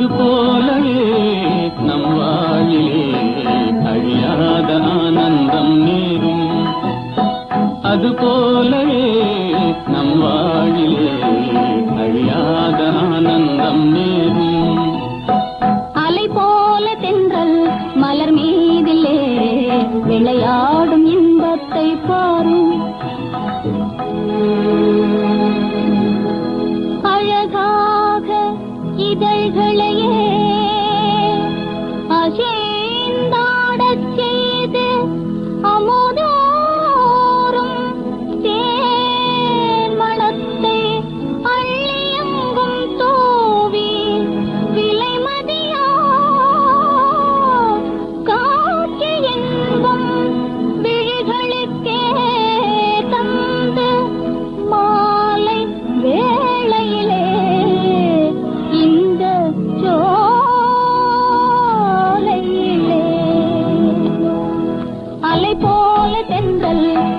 அது போலவே நம் வாழிலே அழியாத ஆனந்தம் நீரும் அது போலவே நம் வாழிலே அழியாத ஆனந்தம் நீரும் அலை போல தென்றல் மலர் மீதிலே விளையாடும் இன்பத்தை பாரும் அழகாக இதழ்களையே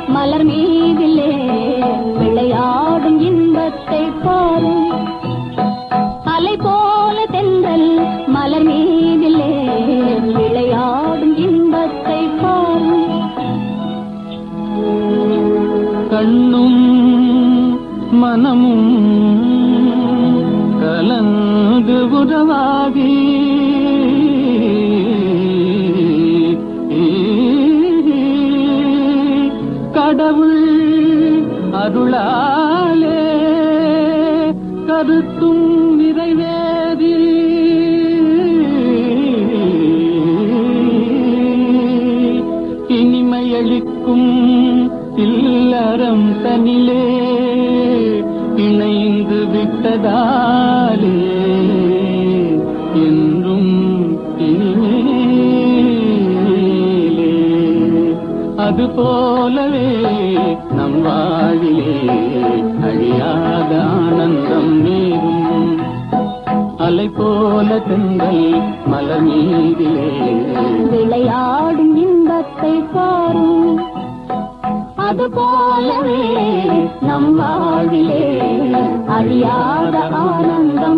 மலர் மீதிலே விளையாடும் இன்பத்தை பாரு அலை போல தென்றல் மலர் மீதிலே விளையாடும் இன்பத்தை பாரு கண்ணும் மனமும் கலந்து உறவாகி அருளாலே கருத்தும் நிறைவேறி. இனிமையளிக்கும் இல்லறம் தனிலே இணைந்து விட்டதா அது போலவே நம் வாழிலே அழியாத ஆனந்தம் நேரும் அலை போல தென்றல் மலர் மீதிலே. விளையாடும் இன்பத்தை பாரும். அது போலவே நம் வாழிலே அழியாத ஆனந்தம்